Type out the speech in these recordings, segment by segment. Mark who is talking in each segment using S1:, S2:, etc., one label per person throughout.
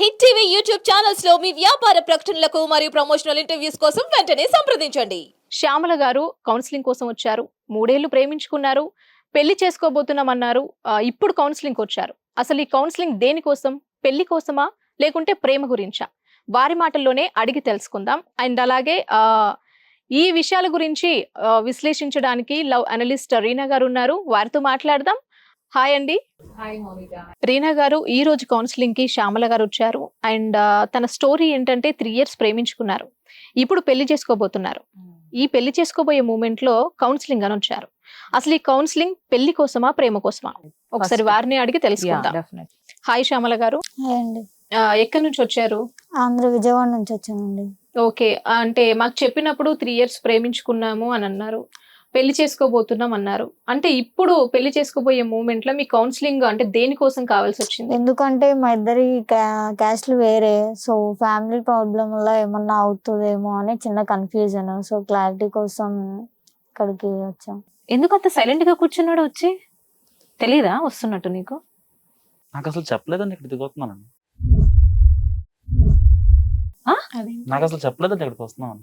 S1: Hit TV YouTube ఛానల్స్లో మీ వ్యాపార ప్రకటనలకు మరియు ప్రమోషనల్ ఇంటర్వ్యూస్ కోసం వెంటనే సంప్రదించండి.
S2: శ్యామల గారు కౌన్సిలింగ్ కోసం వచ్చారు. మూడేళ్ళు ప్రేమించుకున్నారు. పెళ్ళి చేసుకోబోతున్నామన్నారు. ఇప్పుడు కౌన్సిలింగ్ వచ్చారు. అసలు ఈ కౌన్సిలింగ్ దేనికోసం పెళ్ళి కోసమా? లేకుంటే ప్రేమ గురించా? వారి మాటల్లోనే అడిగి తెలుసుకుందాం. అండ్ అలాగే ఈ విషయాల గురించి విశ్లేషించడానికి లవ్ అనలిస్ట్ రీనా గారు ఉన్నారు. వారితో మాట్లాడదాం. హాయ్ అండి. రీనా గారు ఈ రోజు కౌన్సిలింగ్కి శ్యామల గారు వచ్చారు. అండ్ తన స్టోరీ ఏంటంటే త్రీ ఇయర్స్ ప్రేమించుకున్నారు. ఇప్పుడు పెళ్ళి చేసుకోబోతున్నారు. ఈ పెళ్ళి చేసుకోబోయే మూమెంట్లో కౌన్సిలింగ్ అని వచ్చారు. అసలు ఈ కౌన్సిలింగ్ పెళ్ళి కోసమా ప్రేమ కోసమా? ఒకసారి. వారిని అడిగి తెలుసుకుందాం. హాయ్ శ్యామల గారు. ఎక్కడి నుంచి వచ్చారు?
S3: ఆంధ్ర విజయవాడ నుంచి వచ్చానండి
S2: ఓకే అంటే మాకు చెప్పినప్పుడు త్రీ ఇయర్స్ ప్రేమించుకున్నాము అని అన్నారు. పెళ్ళి చేసుకోబోతున్నాం అన్నారు. అంటే ఇప్పుడు పెళ్ళి చేసుకోబోయే మూమెంట్లో మీ కౌన్సిలింగ్ అంటే దేనికోసం కావాల్సి వచ్చింది?
S3: ఎందుకంటే మా ఇద్దరి క్యా- క్యాస్ట్లు వేరే. సో ఫ్యామిలీ ప్రాబ్లం వల్ల ఏమన్నా అవుతుందేమో అని చిన్న కన్ఫ్యూజన్ సో క్లారిటీ కోసం ఇక్కడికి వచ్చాం.
S4: ఎందుకు అంత సైలెంట్గా కూర్చున్నాడు వచ్చి? తెలీదా? వస్తున్నట్టు నీకు?
S5: నాకు అసలు చెప్పలేదండి ఇక్కడ దిగుతున్నానండి
S2: అదే.
S5: నాకు అసలు చెప్పలేదండి ఇక్కడికి వస్తున్నాను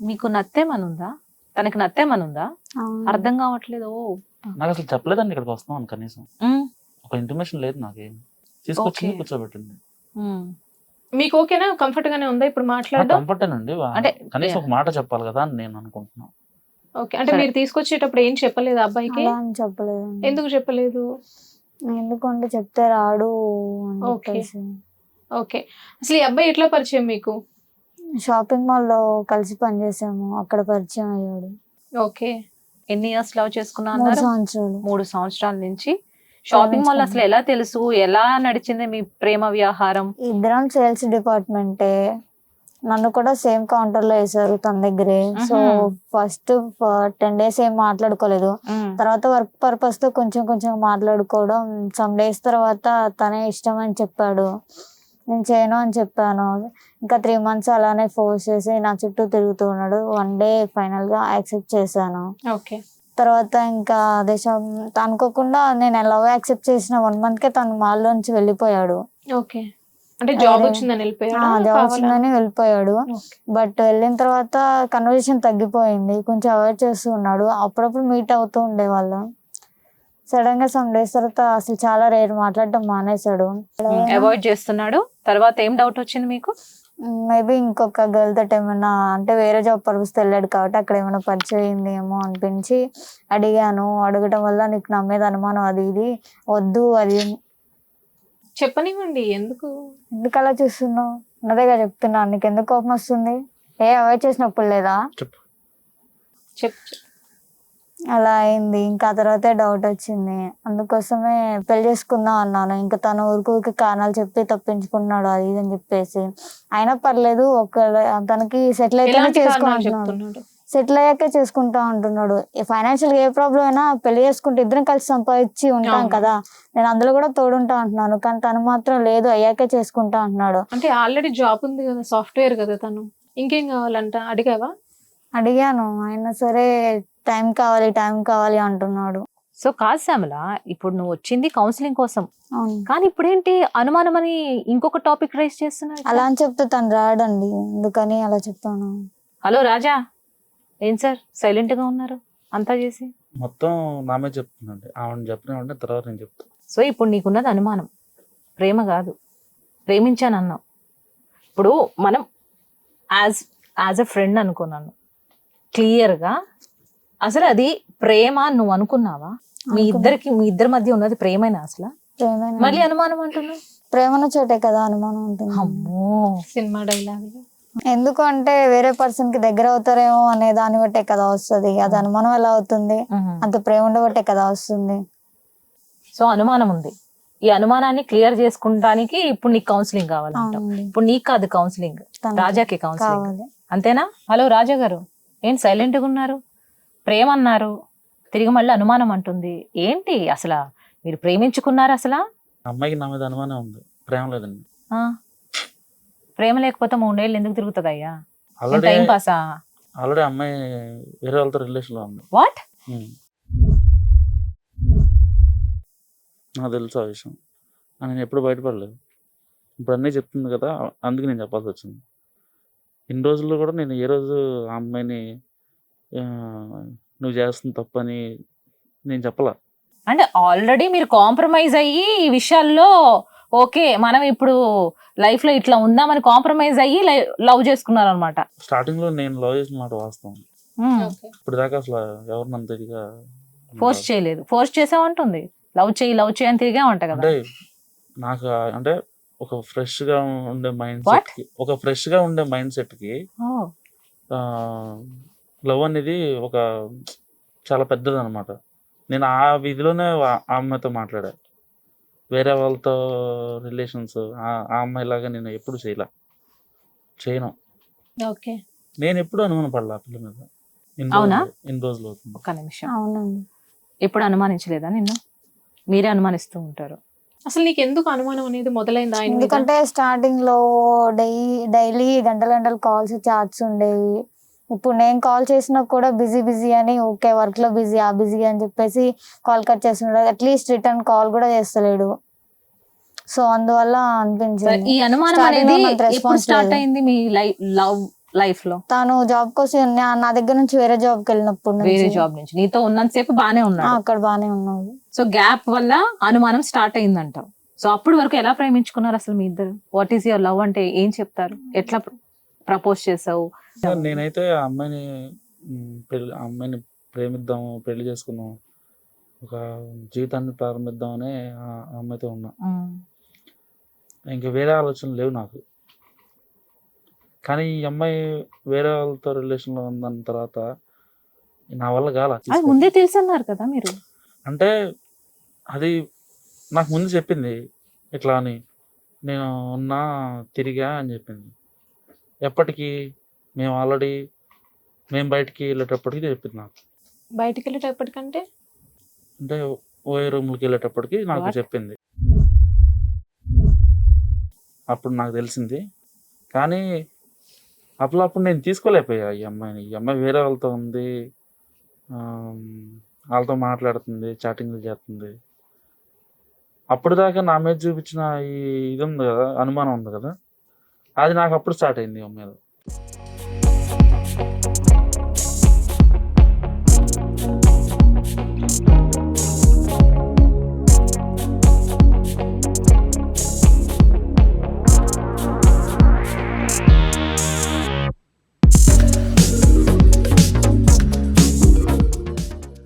S4: మీకు నత్తేమనుందా తనకి నత్తేమనుందా. అర్థం కావట్లేదు. ఓ.
S5: నాకు అసలు చెప్పలేదండి ఇక్కడికి వస్తున్నాను కనీసం ఒక ఇంటిమేషన్ లేదు నాకేం. తీసుకొచ్చింది. కూర్చోబెట్టింది.
S2: మీకు ఓకేనా? కంఫర్ట్ గానే ఉందా? ఇప్పుడు మాట్లాడడం?
S5: కంఫర్ట్ అండి
S4: అంటే,
S5: కనీసం. ఒక మాట చెప్పాలి కదా అని నేను అనుకుంటున్నాను
S2: ఓకే. అంటే. మీరు తీసుకొచ్చేటప్పుడు ఏం చెప్పలేదు అబ్బాయికి?
S3: చెప్పలేదండి.
S2: ఎందుకు చెప్పలేదు?
S3: ఎందుకంటే చెప్తే రాడు. చెప్పేసి.
S2: ఓకే. అసలు ఈ అబ్బాయి ఎట్లా పరిచయం మీకు?
S3: షాపింగ్ మాల్లో కలిసి పనిచేసాము అక్కడ పరిచయం అయ్యాడు.
S2: ఓకే.
S4: ఎన్ని ఇయర్స్ లవ్ చేసుకున్నా
S3: మూడు
S4: అన్నారు?
S3: సంవత్సరాలు.
S4: మూడు సంవత్సరాల నుంచి. షాపింగ్ మాల్ అసలు ఎలా తెలుసు? ఎలా నడిచింది మీ ప్రేమ వ్యవహారం?
S3: ఇద్దరం సేల్స్ డిపార్ట్మెంటే. నన్ను కూడా సేమ్ కౌంటర్లో వేసారు తన దగ్గరే. సో. ఫస్ట్ టెన్ డేస్ ఏం మాట్లాడుకోలేదు. తర్వాత వర్క్ పర్పస్తో కొంచెం కొంచెం మాట్లాడుకోవడం సమ్ డేస్ తర్వాత తనే ఇష్టం అని చెప్పాడు. నేను చేయను అని చెప్పాను ఇంకా త్రీ మంత్స్ అలానే ఫోర్స్ చేసి నా చుట్టూ తిరుగుతూ ఉన్నాడు. వన్ డే ఫైనల్గా యాక్సెప్ట్ చేశాను.
S2: ఓకే
S3: తర్వాత ఇంకా అదే షాప్ అనుకోకుండా నేను ఎలాగో యాక్సెప్ట్ చేసిన వన్ మంత్ కే తను మాల్ నుంచి వెళ్ళిపోయాడు.
S2: ఓకే అంటే జాబ్. వచ్చిందని వెళ్ళిపోయాడా?
S3: జాబ్? వచ్చిందని వెళ్ళిపోయాడు. బట్ వెళ్ళిన తర్వాత కన్వర్జేషన్ తగ్గిపోయింది. కొంచెం అవాయిడ్ చేస్తూ ఉన్నాడు. అప్పుడప్పుడు మీట్ అవుతూ ఉండేవాళ్ళం. సడన్గా సమ్ డేస్ తర్వాత అసలు చాలా రేర్ మాట్లాడటం మానేశాడు.
S4: అవాయిడ్ చేస్తున్నాడు. తర్వాత ఏం డౌట్ వచ్చింది మీకు?
S3: మేబీ ఇంకొక గర్ల్ తోటి ఏమైనా అంటే వేరే జాబ్ పర్పస్ వెళ్ళాడు కాబట్టి అక్కడ ఏమైనా పరిచయం అయిందేమో అనిపించి అడిగాను. అడగటం వల్ల నీకు నా మీద అనుమానం అది ఇది. వద్దు అది
S2: చెప్పనివ్వండి ఎందుకు?
S3: ఎందుకు అలా చూస్తున్నావు? ఉన్నదేగా చెప్తున్నాను నీకు ఎందుకు కోపం వస్తుంది? ఏ అవాయిడ్ చేసినప్పుడు లేదా?
S5: చెప్పు.
S2: చెప్
S3: అలా అయింది. ఇంకా తర్వాతే డౌట్ వచ్చింది. అందుకోసమే పెళ్ళి చేసుకుందాం అన్నాను. ఇంకా తను ఊరికి ఊరికి కారణాలు చెప్పి తప్పించుకున్నాడు అది ఇది అని చెప్పేసి. అయినా పర్లేదు ఒక తనకి సెటిల్
S2: కారణాలు
S3: చేసుకుంటున్నాడు సెటిల్ అయ్యాకే చేసుకుంటా అంటున్నాడు ఫైనాన్షియల్ ఏ ప్రాబ్లం అయినా పెళ్ళి చేసుకుంటే ఇద్దరం కలిసి సంపాదించి ఉంటాం. కదా. నేను అందులో కూడా తోడుంటా అంటున్నాను కానీ తను మాత్రం లేదు అయ్యాకే చేసుకుంటా అంటున్నాడు
S2: అంటే ఆల్రెడీ జాబ్ ఉంది కదా సాఫ్ట్వేర్ కదా తను. ఇంకేం కావాలంట? అడిగావా?
S3: అడిగాను. అయినా సరే టైం కావాలి టైం కావాలి అంటున్నాడు.
S4: సో కాదు శ్యామల ఇప్పుడు నువ్వు వచ్చింది కౌన్సిలింగ్ కోసం.
S3: అవును.
S4: కానీ ఇప్పుడేంటి అనుమానం అని ఇంకొక టాపిక్ రైజ్ చేస్తున్నాడు
S3: అలా అని చెప్తే తను రాడండి. అందుకని అలా చెప్తాను?
S4: హలో రాజా ఏం సార్? సైలెంట్గా ఉన్నారు? అంతా చేసి.
S5: మొత్తం నా మీద చెప్తుందండి ఆవిడ చెప్పిన వెంటనే తర్వాత నేను చెప్తాను
S4: సో ఇప్పుడు నీకున్నది అనుమానం. ప్రేమ కాదు. ప్రేమించానన్నావు ఇప్పుడు మనం యాజ్ యాజ్ ఎ ఫ్రెండ్ అనుకున్నాను క్లియర్గా అసలు అది ప్రేమ అని నువ్వు అనుకున్నావా? మీ. ఇద్దరికి మీ ఇద్దరి మధ్య ఉన్నది ప్రేమేనా అసలు?
S3: ప్రేమేనా?
S4: మళ్ళీ అనుమానం అంటున్నావు?
S3: ప్రేమన చోటే కదా అనుమానం ఉంటుంది.
S4: అమ్మో.
S2: Cinema dialogue.
S3: ఎందుకు అంటే వేరే పర్సన్కి దగ్గర అవుతారేమో అనే దాన్ని బట్టే కదా వస్తుంది. అది అనుమానం ఎలా అవుతుంది. అంత ప్రేమ ఉండబట్టే కదా వస్తుంది.
S4: సో అనుమానం ఉంది. ఈ అనుమానాన్ని క్లియర్ చేసుకుంటానికి ఇప్పుడు నీకు కౌన్సిలింగ్ కావాలంట.
S3: అవునండి.
S4: ఇప్పుడు నీకు కాదు కౌన్సిలింగ్ రాజాకి కౌన్సిలింగ్
S3: కావాలి.
S4: అంతేనా? హలో రాజా గారు. ఏంటి సైలెంట్గా ఉన్నారు? ప్రేమ అన్నారు తిరిగి మళ్ళీ అనుమానం అంటుంది. ఏంటి అసలు? మీరు ప్రేమించుకున్నారు అసలు?
S5: అమ్మాయికి నా మీద అనుమానం ఉంది. ప్రేమ లేదండి.
S4: ప్రేమ లేకపోతే మూడేళ్ళు ఎందుకు తిరుగుతుంది అయ్యా
S5: ఆల్రెడీ
S4: టైం పాసా?
S5: ఆల్రెడీ అమ్మాయి వేరే వాళ్ళతో రిలేషన్లో ఉంది.
S4: వాట్?
S5: ఉమ్. నాకు తెలుసు ఆ విషయం. కానీ నేను ఎప్పుడు బయటపడలేదు. ఇప్పుడు అన్నీ చెప్తుంది కదా అందుకే నేను చెప్పాల్సి వచ్చింది. ఇన్ని రోజుల్లో కూడా నేను ఏ రోజు ఆ అమ్మాయిని నువ్వు చేస్తుంది తప్పని నేను చెప్పలా.
S4: అంటే ఆల్రెడీ మీరు కాంప్రమైజ్ అయ్యి ఈ విషయాల్లో ఓకే మనం ఇప్పుడు లైఫ్లో ఇట్లా ఉందామని కాంప్రమైజ్ అయ్యి లవ్ చేసుకున్నారు అనమాట
S5: స్టార్టింగ్లో నేను లవ్ చేసిన మాట వాస్తవం. ఇప్పుడు దాకా అసలు ఎవరిని
S4: ఫోర్స్ చేయలేదు. ఫోర్స్ చేసామంటుంది. లవ్ చేయి లవ్ చేయి అని తిరిగా ఉంటా కదా.
S5: అంటే నాకు అంటే ఒక ఫ్రెష్గా ఉండే మైండ్? సెట్కి ఒక ఫ్రెష్గా ఉండే మైండ్
S4: సెట్కి
S5: లవ్ అనేది ఒక చాలా పెద్దది అనమాట నేను ఆ విధిలోనే అమ్మాయితో మాట్లాడా. వేరే వాళ్ళతో రిలేషన్స్ ఆ ఆ అమ్మాయిలాగా నేను ఎప్పుడు చేయలే. చేయను.
S4: ఓకే.
S5: నేను ఎప్పుడు అనుమాన పడలా పిల్ల మీద. ఇన్ని
S4: అవునా?
S5: రోజులు- ఇన్ని రోజులు అవుతుంది.
S4: ఒక్క నిమిషం.
S3: అవునండి.
S4: ఎప్పుడు అనుమానించలేదా నిన్ను? మీరే అనుమానిస్తూ ఉంటారు.
S2: అసలు నీకు ఎందుకు అనుమానం అనేది మొదలైంది? ఆయన?
S3: ఎందుకంటే స్టార్టింగ్లో డై డైలీ గంటల గంటలు కాల్స్ చాట్స్ ఉండేవి. ఇప్పుడు నేను కాల్ చేసినా కూడా బిజీ బిజీ అని ఓకే వర్క్లో బిజీ ఆ బిజీ అని చెప్పేసి కాల్ కట్ చేస్తున్నాడు. అట్లీస్ట్ రిటర్న్ కాల్ కూడా చేస్తలేడు. సో అందువల్ల అనిపించింది.
S4: ఈ అనుమానం అనేది ఎప్పుడు స్టార్ట్. అయింది మీ లైఫ్ లవ్ లైఫ్లో
S3: తాను జాబ్ కోసం నా- దగ్గర నుంచి వేరే జాబ్కి వెళ్ళినప్పుడు
S4: వేరే జాబ్ నుంచి. నీతో ఉన్నంతసేపు బానే ఉన్నాడు.
S3: అక్కడ బానే ఉన్నాడు.
S4: సో గ్యాప్ వల్ల అనుమానం స్టార్ట్ అయిందంటావు సో అప్పటి వరకు ఎలా ప్రేమించుకున్నారు అసలు మీ ఇద్దరు? వాట్ ఈస్ యువర్ లవ్ అంటే ఏం చెప్తారు? ఎట్లా ప్రపోజ్ చేసావు?
S5: నేనైతే ఆ అమ్మాయిని పెళ్ళి అమ్మాయిని ప్రేమిద్దాము పెళ్ళి చేసుకుందాం ఒక జీవితాన్ని ప్రారంభిద్దామని అమ్మాయితో ఉన్నా. ఇంకా వేరే ఆలోచనలు లేవు నాకు. కానీ ఈ అమ్మాయి వేరే వాళ్ళతో రిలేషన్లో ఉందన్న తర్వాత నా వల్ల కాల
S4: ముందే తెలుసు అన్నారు కదా మీరు?
S5: అంటే అది నాకు ముందు చెప్పింది. ఇట్లా అని? నేను ఉన్నా తిరిగా అని చెప్పింది. ఎప్పటికీ మేము ఆల్రెడీ మేము బయటికి వెళ్ళేటప్పటికి చెప్పింది నాకు.
S2: బయటికి వెళ్ళేటప్పటికంటే?
S5: అంటే ఓఏ రూమ్కి వెళ్ళేటప్పటికి నాకు? చెప్పింది. అప్పుడు నాకు తెలిసింది. కానీ అప్పుడప్పుడు నేను తీసుకోలేకపోయా ఈ అమ్మాయిని. ఈ అమ్మాయి వేరే వాళ్ళతో ఉంది. వాళ్ళతో మాట్లాడుతుంది చాటింగ్లు చేస్తుంది. అప్పుడు దాకా నా మీద చూపించిన ఈ ఇది ఉంది కదా అనుమానం ఉంది కదా? అది నాకు అప్పుడు స్టార్ట్ అయింది మీద